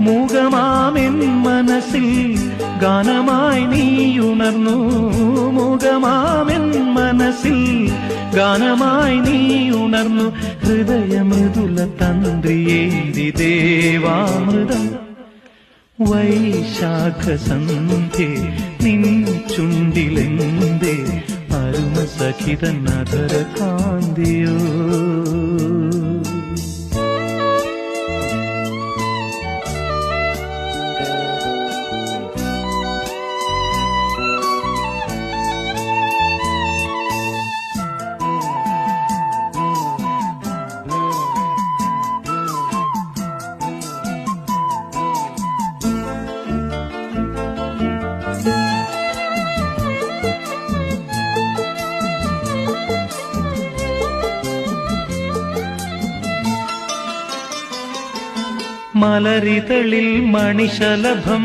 മൂകമാമെൻ മനസ്സിൽ ഗാനമായി നീയുണർന്നു. മൂകമാമെൻ മനസ്സിൽ ഗാനമായി നീ ഉണർന്നു ഹൃദയമൃദുല തന്ത്രിയേരി ദേവാമൃതം. വൈശാഖ സന്ധ്യ നിൻ ചുണ്ടിലെന്തേ? അരുമ സഖിതൻ കാന്തിയോ മലരിതളിൽ മണിശലഭം.